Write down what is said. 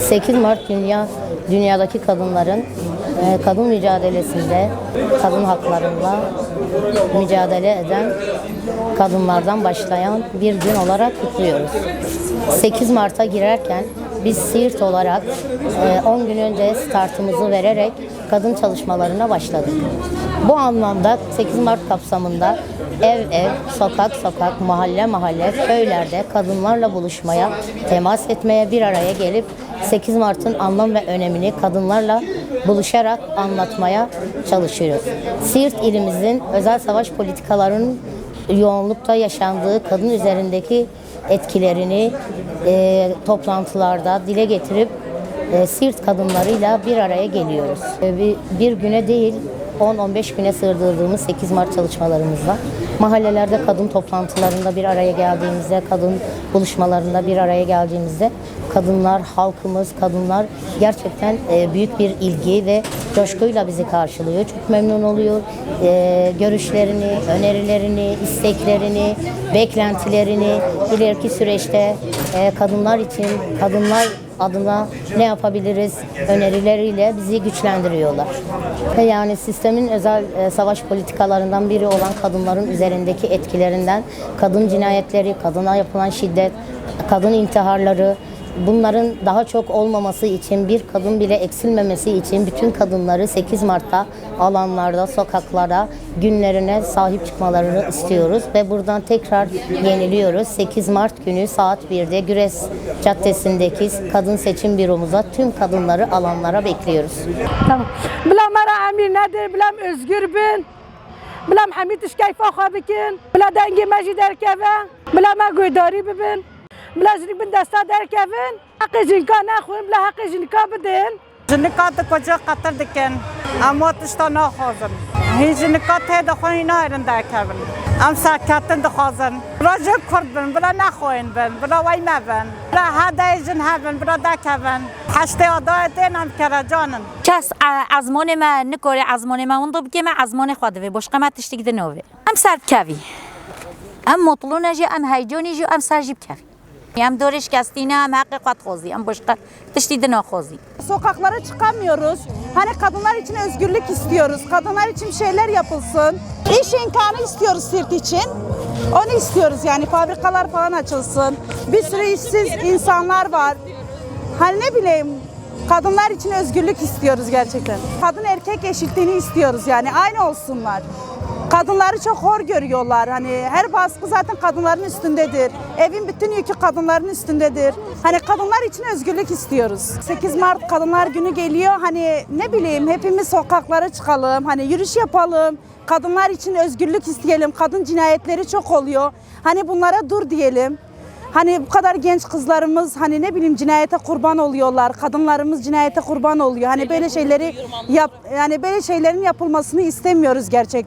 8 Mart Dünya dünyadaki kadınların e, kadın mücadelesinde kadın haklarıyla mücadele eden kadınlardan başlayan bir gün olarak kutluyoruz. 8 Mart'a girerken biz Siirt olarak e, 10 gün önce startımızı vererek kadın çalışmalarına başladık. Bu anlamda 8 Mart kapsamında ev ev, sokak sokak, mahalle mahalle, köylerde kadınlarla buluşmaya, temas etmeye, bir araya gelip 8 Mart'ın anlam ve önemini kadınlarla buluşarak anlatmaya çalışıyoruz. Siirt ilimizin özel savaş politikalarının yoğunlukta yaşandığı kadın üzerindeki etkilerini e, toplantılarda dile getirip e, Siirt kadınlarıyla bir araya geliyoruz. E, bir, bir güne değil 10-15 güne sığdırdığımız 8 Mart çalışmalarımızla mahallelerde kadın toplantılarında bir araya geldiğimizde, kadın buluşmalarında bir araya geldiğimizde kadınlar, halkımız, kadınlar gerçekten e, büyük bir ilgi ve coşkuyla bizi karşılıyor. Çok memnun oluyor. E, görüşlerini, önerilerini, isteklerini, beklentilerini ileriki süreçte e, kadınlar için, kadınlar adına ne yapabiliriz önerileriyle bizi güçlendiriyorlar. Ve yani sistemin özel e, savaş politikalarından biri olan kadınların üzerindeki etkilerinden kadın cinayetleri, kadına yapılan şiddet, kadın intiharları bunların daha çok olmaması için bir kadın bile eksilmemesi için bütün kadınları 8 Mart'ta alanlarda, sokaklara, günlerine sahip çıkmalarını istiyoruz ve buradan tekrar yeniliyoruz. 8 Mart günü saat 1'de Güres Caddesi'ndeki kadın seçim büromuza tüm kadınları alanlara bekliyoruz. Tamam. Bilem ara emir nedir, bilem özgür bin. Bilem hamid işkayfa xabikin. Bilem dengi mecid erkeve. Bilem ma göydari bibin. Bilem zinik bin desta derkevin. Hakkı jinka nakhun, bilem hakkı jinka bidin. جنکات کجا قطر دکن اما تشتا نخوازن هیچ جنکات هی دخوان اینا ایرن درکبن ام سرکتن دخوازن برا جو کرد بن برا نخوین بن برا وی مبن برا هده جن هبن برا دکبن حشته آدای دین هم کرجانن کس ازمان ما نکاره ازمان ما اون دو بگه من ازمان خواده و باش قیمت تشتی گده نوه ام سرد کوی ام مطلو نجی ام هیجانی جو ام سرجیب کوی hem dörüş kestiğine hem hakikat kozu hem başka tiştidine kozu. Sokaklara çıkamıyoruz. Hani kadınlar için özgürlük istiyoruz. Kadınlar için şeyler yapılsın. İş imkanı istiyoruz Sirt için. Onu istiyoruz yani fabrikalar falan açılsın. Bir sürü işsiz insanlar var. Hani ne bileyim Kadınlar için özgürlük istiyoruz gerçekten. Kadın erkek eşitliğini istiyoruz yani aynı olsunlar. Kadınları çok hor görüyorlar. Hani her baskı zaten kadınların üstündedir. Evin bütün yükü kadınların üstündedir. Hani kadınlar için özgürlük istiyoruz. 8 Mart Kadınlar Günü geliyor. Hani ne bileyim hepimiz sokaklara çıkalım. Hani yürüyüş yapalım. Kadınlar için özgürlük isteyelim. Kadın cinayetleri çok oluyor. Hani bunlara dur diyelim. Hani bu kadar genç kızlarımız hani ne bileyim cinayete kurban oluyorlar. Kadınlarımız cinayete kurban oluyor. Hani böyle şeyleri yap yani böyle şeylerin yapılmasını istemiyoruz gerçekten.